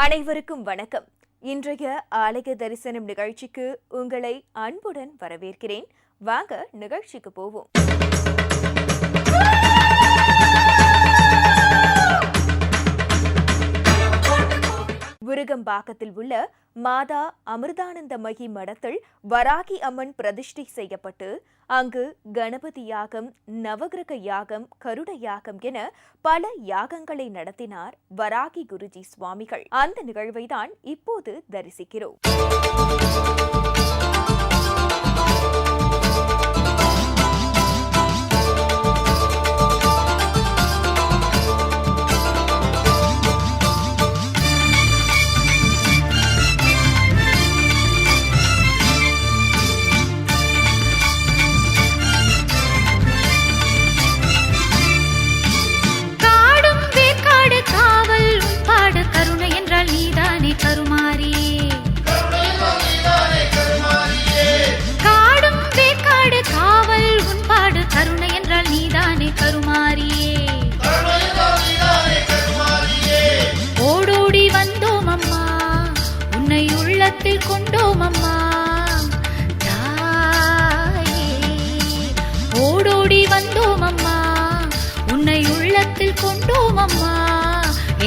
அனைவருக்கும் வணக்கம். இன்றைய ஆலய தரிசனம் நிகழ்ச்சிக்கு உங்களை அன்புடன் வரவேற்கிறேன். வாங்க நிகழ்ச்சிக்கு போவோம். விருகம்பாக்கத்தில் உள்ள மாதா அமிர்தானந்தமகி மடத்தில் வராகி அம்மன் பிரதிஷ்டை செய்யப்பட்டு அங்கு கணபதி யாகம் நவகிரக யாகம் கருட யாகம் என பல யாகங்களை நடத்தினார் வராகி குருஜி சுவாமிகள். அந்த நிகழ்வைதான் இப்போது தரிசிக்கிறோம்.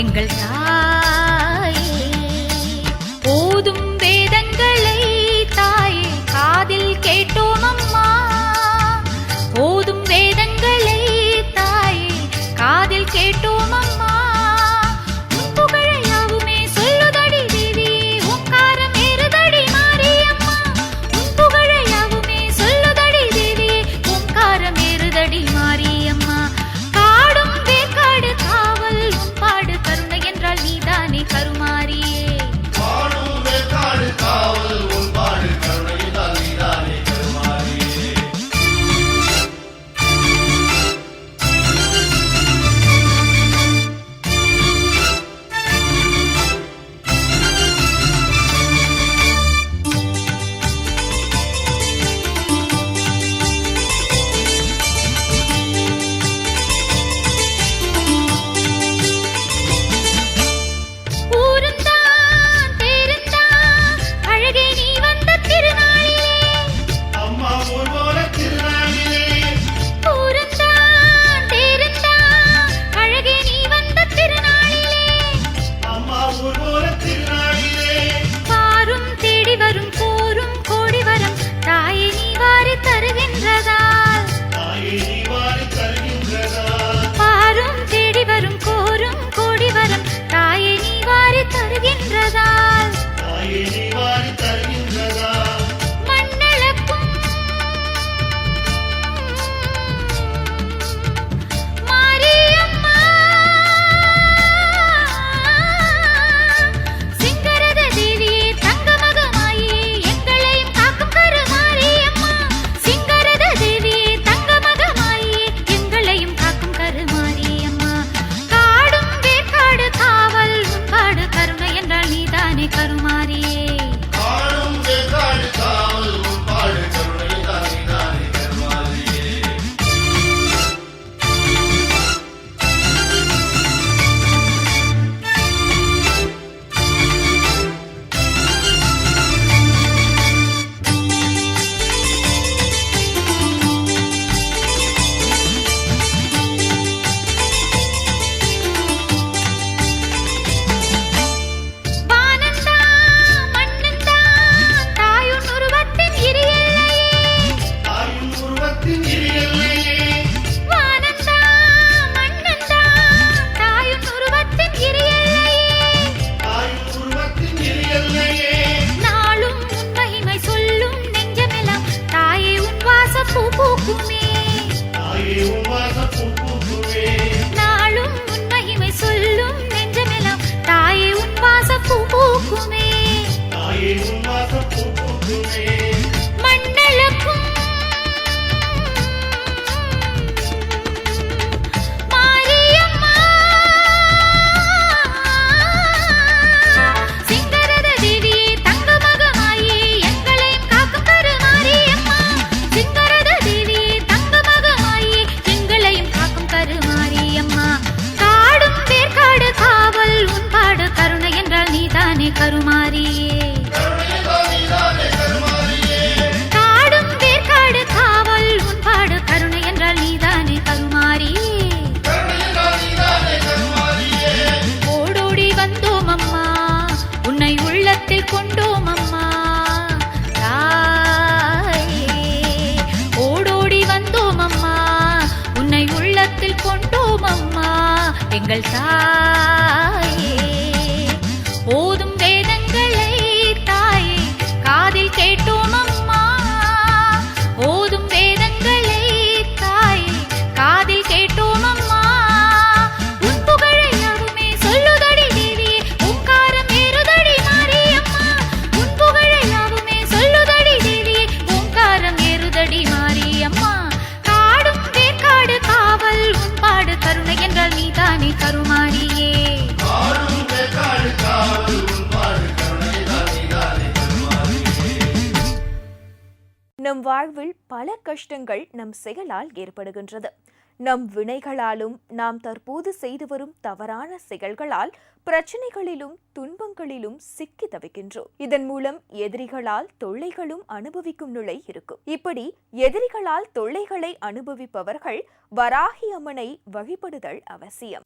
எங்கள் தாய். Amen. எங்கள் தாயே நம் வாழ்வில் பல கஷ்டங்கள் நம் செயலால் ஏற்படுகின்றது. நம் வினைகளாலும் நாம் தற்போது செய்து வரும் தவறான செயல்களால் பிரச்சனைகளிலும் துன்பங்களிலும் சிக்கி தவிக்கின்றோம். இதன் மூலம் எதிரிகளால் தொல்லைகளும் அனுபவிக்கும் நிலை இருக்கும். இப்படி எதிரிகளால் தொல்லைகளை அனுபவிப்பவர்கள் வராகி அம்மனை வழிபடுதல் அவசியம்.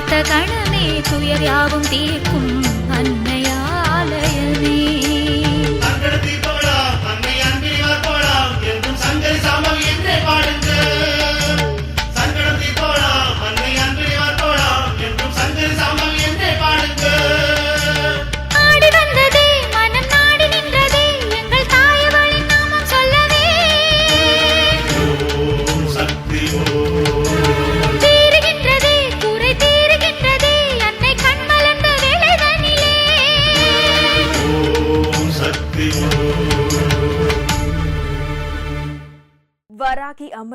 பார்த்த கணமே துயர் யாவும் தீர்க்கும் அன்பு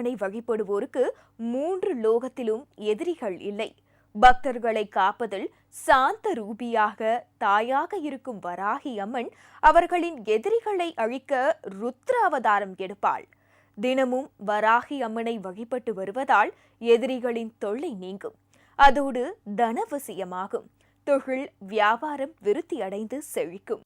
இறைவனை வழிபடுவோருக்கு மூன்று லோகத்திலும் எதிரிகள் இல்லை. பக்தர்களை காப்பதில் சாந்த ரூபியாக தாயாக இருக்கும் வராகி அம்மன் அவர்களின் எதிரிகளை அழிக்க ருத்ர அவதாரம் எடுப்பாள். தினமும் வராகி அம்மனை வழிபட்டு வருவதால் எதிரிகளின் தொல்லை நீங்கும். அதோடு தனவசியமாகும். தொழில் வியாபாரம் விருத்தி அடைந்து செழிக்கும்.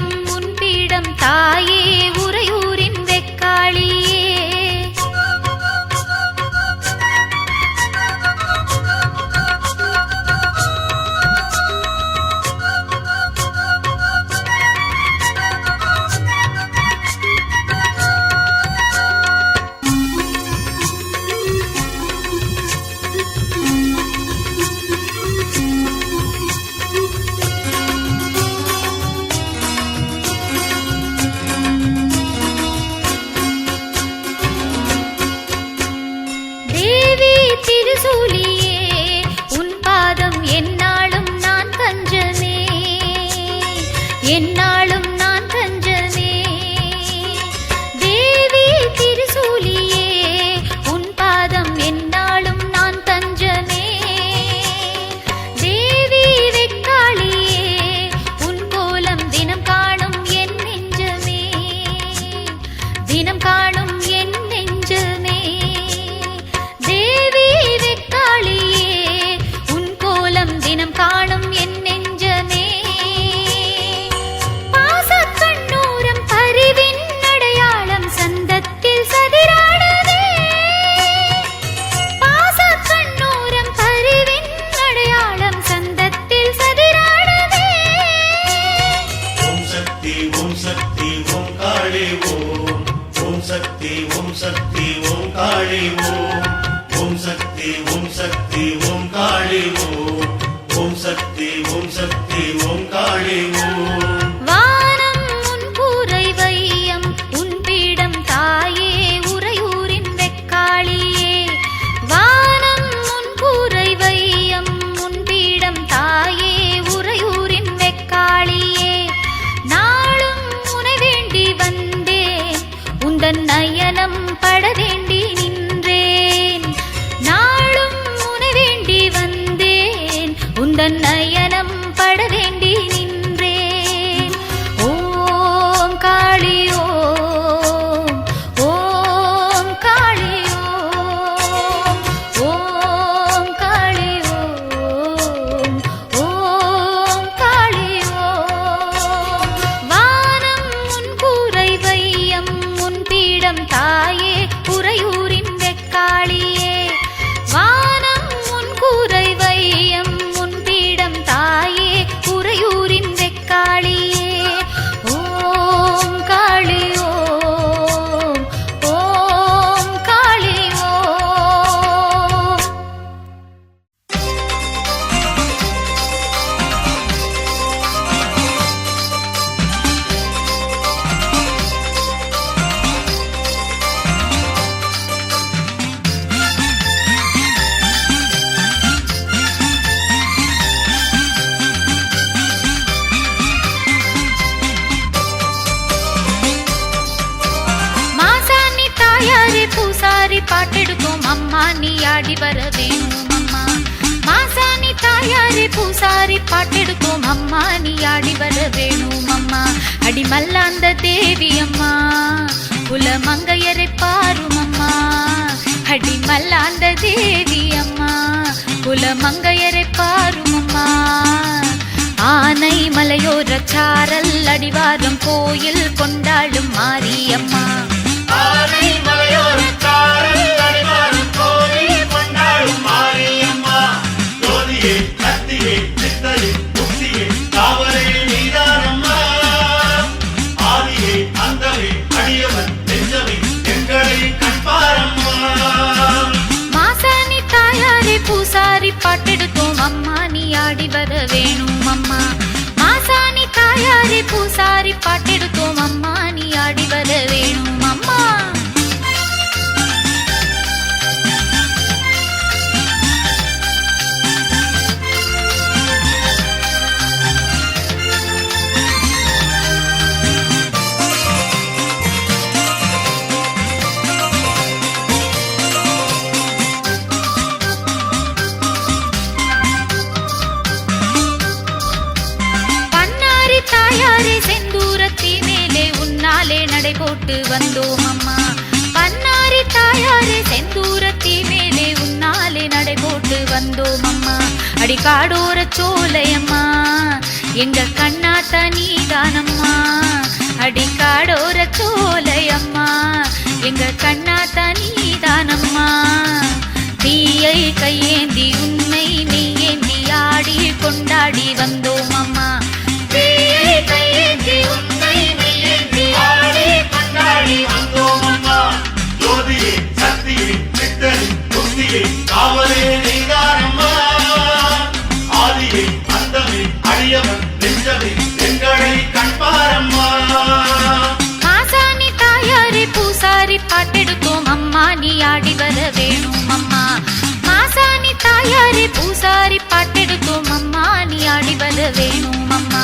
முன்பிடம் தாயே என்னாலும் நான் காப்பாட்டெடுக்கும் அம்மா நீ ஆடி வர வேணும் அம்மா. அடிமல்ல அந்த தேவி அம்மா குலமங்கையரை பாரும் அம்மா. அடிமல்ல அந்த தேவி அம்மா குலமங்கையரை பாரும் அம்மா. ஆனை மலையோர சாரல் அடிவாரம் கோயில் கொண்டாடும் மாரியம்மா. வர வேணும் அம்மா மாசாணி தாயாரி பூசாரி எங்க ஆடி வர வேணும் அம்மா. மாசாணி தாயாரே பூசாரி பாட்டெடுத்தோம் அம்மா. நீ ஆடி வர வேணும் அம்மா.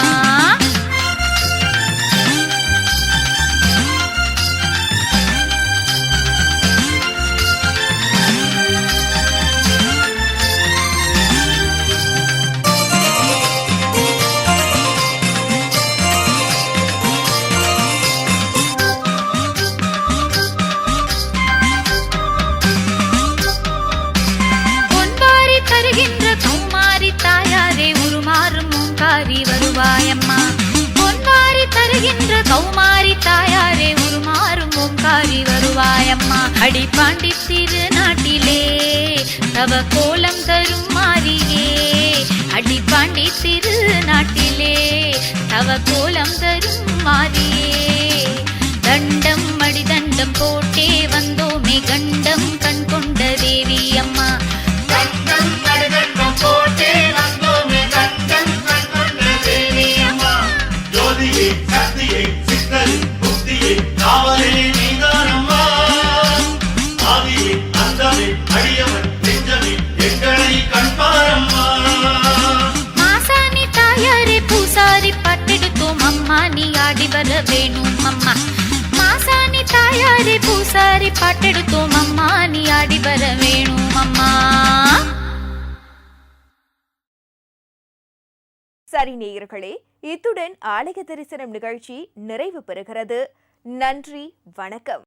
அடி பாண்டி சிறு நாட்டிலே தவ கோலம் தரும் மாரியே சிறு நாட்டிலே தவ கோலம் தரும் மாரியே பாடி வர வேணும் அம்மா. மாசாணி தாயாரி பூசாரி பட்டெடுத்தோம் அம்மா. நீ ஆடி வர வேணும் அம்மா. சரி நேயர்களே இத்துடன் ஆலய தரிசனம் நிகழ்ச்சி நிறைவு பெறுகிறது. நன்றி வணக்கம்.